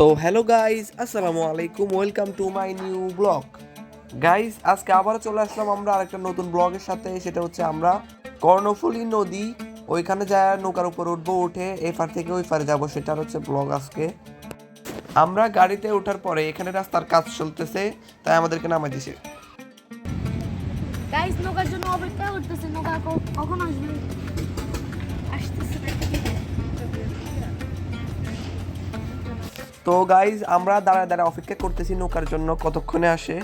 So hello guys আসসালামু আলাইকুম, welcome to my new blog. Guys আজকে আবার চলে আসলাম আমরা আরেকটা নতুন ব্লগের সাথে, সেটা হচ্ছে আমরা কর্ণফুলী নদী। ওইখানে যায় নৌকার উপর উঠবো, উঠে এপার থেকে ওই পারে যাব, সেটার হচ্ছে ব্লগ আজকে। আমরা গাড়িতে ওঠার পরে এখানে রাস্তার কাজ চলতেছে, তাই আমাদেরকে নামাই দিছে। গাইস, নৌকার জন্য অপেক্ষা করতেছে নৌকা কখন আসবে? তো গাইজ আমরা দাঁড়ায় দাঁড়ায় অপেক্ষা করতেছি নৌকার জন্য কতক্ষণে আসে।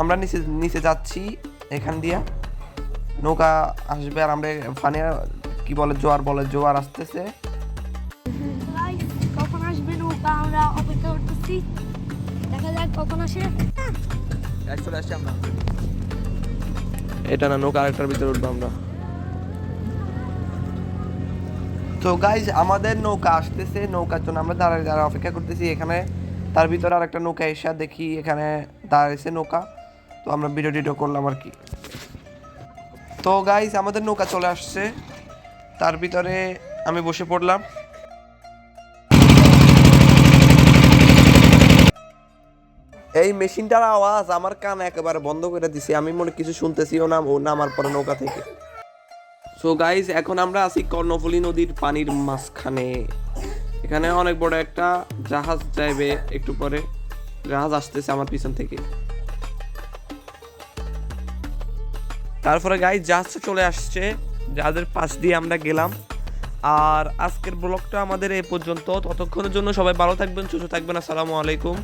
আমরা নিচে নিচে যাচ্ছি এখান দিয়া। নৌকা আসবে আর আমরা ফানে কি বলে জোয়ার বলে জোয়ার আসতেছে। কখন আসবে নৌকা? আমরা অপেক্ষা করতেছি। দেখা যাক কখন আসে। চলে আসছি আমরা। এটা না নৌকা আরেকটার ভিতরে উঠবো আমরা। তো গাইজ আমাদের নৌকা আসতেছে, নৌকার জন্য আমরা দাঁড়ায় দাঁড়ায় অপেক্ষা করতেছি। এখানে তার ভিতরে আর একটা নৌকা এসে দেখি, এখানে দাঁড়াইছে নৌকা। তো আমরা ভিডিও টিডিও করলাম আর কি। তো গাইজ আমাদের নৌকা চলে আসছে। তার ভিতরে আমি বসে পড়লাম। এই মেশিনটার আওয়াজ আমার কান একেবারে বন্ধ করে দিছে। আমি মনে কিছু শুনতেছিও না, ও নামার পরে নৌকা থেকে। সো গাইজ এখন আমরা আছি কর্ণফুলী নদীর পানির মাঝখানে। এখানে অনেক বড় একটা জাহাজ যাইবে একটু পরে জাহাজ আসতেছে আমার পিছন থেকে। তারপরে গাইজ জাহাজটা চলে আসছে। জাহাজের পাশ দিয়ে আমরা গেলাম। আর আজকের ব্লগটা আমাদের এ পর্যন্ত। ততক্ষণের জন্য সবাই ভালো থাকবেন, সুস্থ থাকবেন, আসসালামু আলাইকুম।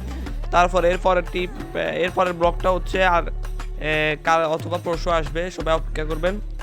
তারপর এর পরের টিপ এর পরের ব্লগটা হচ্ছে আর কাল অথবা পরশু আসবে। সবাই অপেক্ষা করবেন।